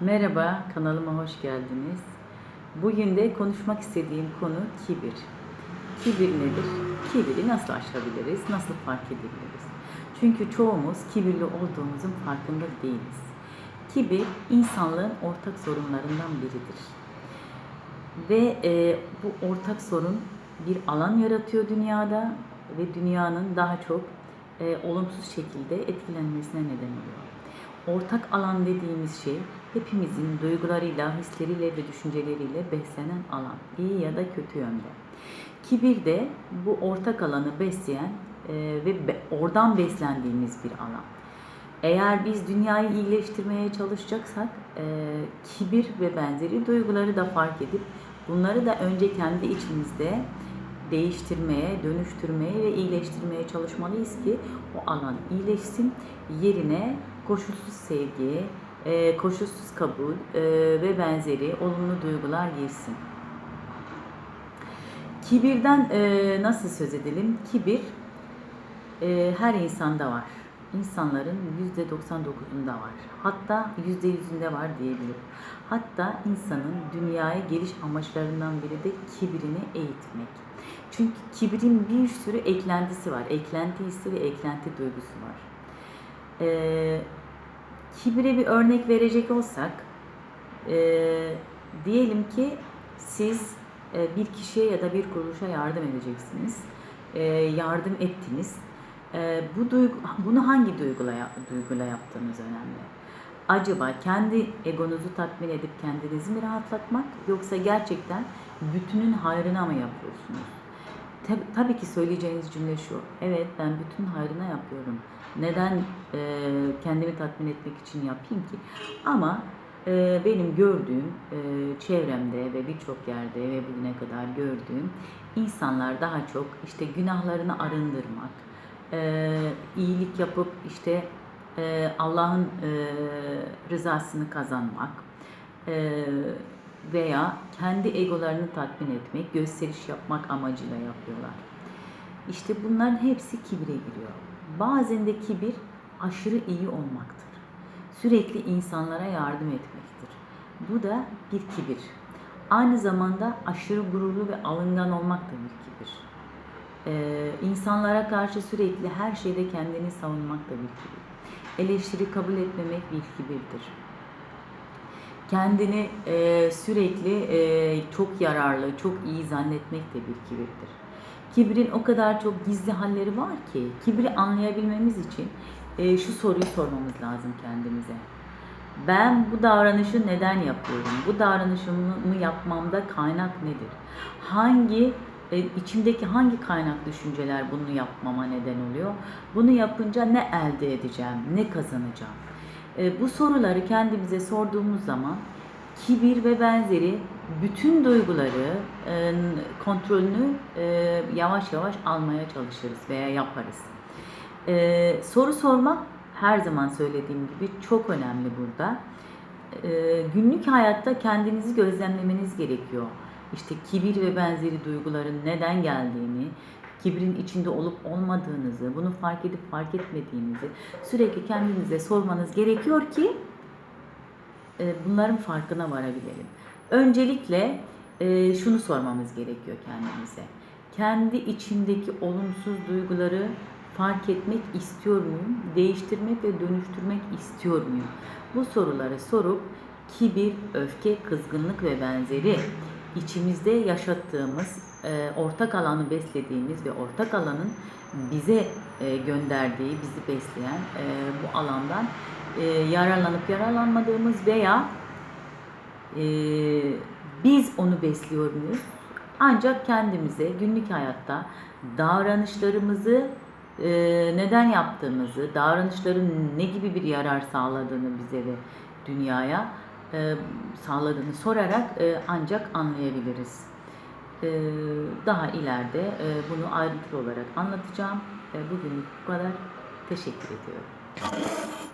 Merhaba, kanalıma hoş geldiniz. Bugün de konuşmak istediğim konu kibir. Kibir nedir? Kibiri nasıl aşabiliriz? Nasıl fark edebiliriz? Çünkü çoğumuz kibirli olduğumuzun farkında değiliz. Kibir insanlığın ortak sorunlarından biridir. Ve e, bu ortak sorun bir alan yaratıyor dünyada ve dünyanın daha çok e, olumsuz şekilde etkilenmesine neden oluyor. Ortak alan dediğimiz şey hepimizin duygularıyla, hisleriyle ve düşünceleriyle beslenen alan. iyi ya da kötü yönde. Kibir de bu ortak alanı besleyen e, ve oradan beslendiğimiz bir alan. Eğer biz dünyayı iyileştirmeye çalışacaksak e, kibir ve benzeri duyguları da fark edip bunları da önce kendi içimizde değiştirmeye, dönüştürmeye ve iyileştirmeye çalışmalıyız ki o alan iyileşsin. Yerine koşulsuz sevgi, e, koşulsuz kabul e, ve benzeri olumlu duygular girsin. Kibirden e, nasıl söz edelim? Kibir her insanda var. İnsanların %99'unda var. Hatta %100'ünde var diyebilirim. Hatta insanın dünyaya geliş amaçlarından biri de kibrini eğitmek. Çünkü kibrin bir sürü eklentisi var. Eklenti hissi ve eklenti duygusu var. E, kibre bir örnek verecek olsak, e, diyelim ki siz e, bir kişiye ya da bir kuruluşa yardım edeceksiniz. E, yardım ettiniz. E, bu duygu, bunu hangi duyguyla, yap- duyguyla yaptığınız önemli. Acaba kendi egonuzu tatmin edip kendinizi mi rahatlatmak yoksa gerçekten bütünün hayrına mı yapıyorsunuz? Tab- tabii ki söyleyeceğiniz cümle şu. Evet ben bütün hayrına yapıyorum. Neden e, kendimi tatmin etmek için yapayım ki? Ama e, benim gördüğüm e, çevremde ve birçok yerde ve bugüne kadar gördüğüm insanlar daha çok işte günahlarını arındırmak, e, iyilik yapıp işte e, Allah'ın e, rızasını kazanmak, e, veya kendi egolarını tatmin etmek, gösteriş yapmak amacıyla yapıyorlar. İşte bunların hepsi kibre giriyor. Bazen de kibir aşırı iyi olmaktır. Sürekli insanlara yardım etmektir. Bu da bir kibir. Aynı zamanda aşırı gururlu ve alıngan olmak da bir kibir. Ee, insanlara karşı sürekli her şeyde kendini savunmak da bir kibir. Eleştiri kabul etmemek bir kibirdir kendini e, sürekli e, çok yararlı, çok iyi zannetmek de bir kibirdir. Kibrin o kadar çok gizli halleri var ki kibri anlayabilmemiz için e, şu soruyu sormamız lazım kendimize. Ben bu davranışı neden yapıyorum? Bu davranışımı yapmamda kaynak nedir? Hangi e, içimdeki hangi kaynak düşünceler bunu yapmama neden oluyor? Bunu yapınca ne elde edeceğim? Ne kazanacağım? E, bu soruları kendimize sorduğumuz zaman kibir ve benzeri bütün duyguları e, kontrolünü e, yavaş yavaş almaya çalışırız veya yaparız. Soru sormak her zaman söylediğim gibi çok önemli burada. Günlük hayatta kendinizi gözlemlemeniz gerekiyor. İşte kibir ve benzeri duyguların neden geldiğini, kibrin içinde olup olmadığınızı, bunu fark edip fark etmediğinizi sürekli kendinize sormanız gerekiyor ki e, bunların farkına varabilelim. Öncelikle e, şunu sormamız gerekiyor kendimize. Kendi içimdeki olumsuz duyguları fark etmek istiyor muyum? Değiştirmek ve dönüştürmek istiyor muyum? Bu soruları sorup kibir, öfke, kızgınlık ve benzeri içimizde yaşattığımız, e, ortak alanı beslediğimiz ve ortak alanın bize e, gönderdiği, bizi besleyen e, bu alandan yararlanıp yararlanmadığımız veya biz onu besliyor muyuz? Ancak kendimize günlük hayatta davranışlarımızı neden yaptığımızı, davranışların ne gibi bir yarar sağladığını bize ve dünyaya e, sağladığını sorarak e, ancak anlayabiliriz. E, daha ileride e, bunu ayrıntılı olarak anlatacağım. E, bugünlük bu kadar. Teşekkür ediyorum.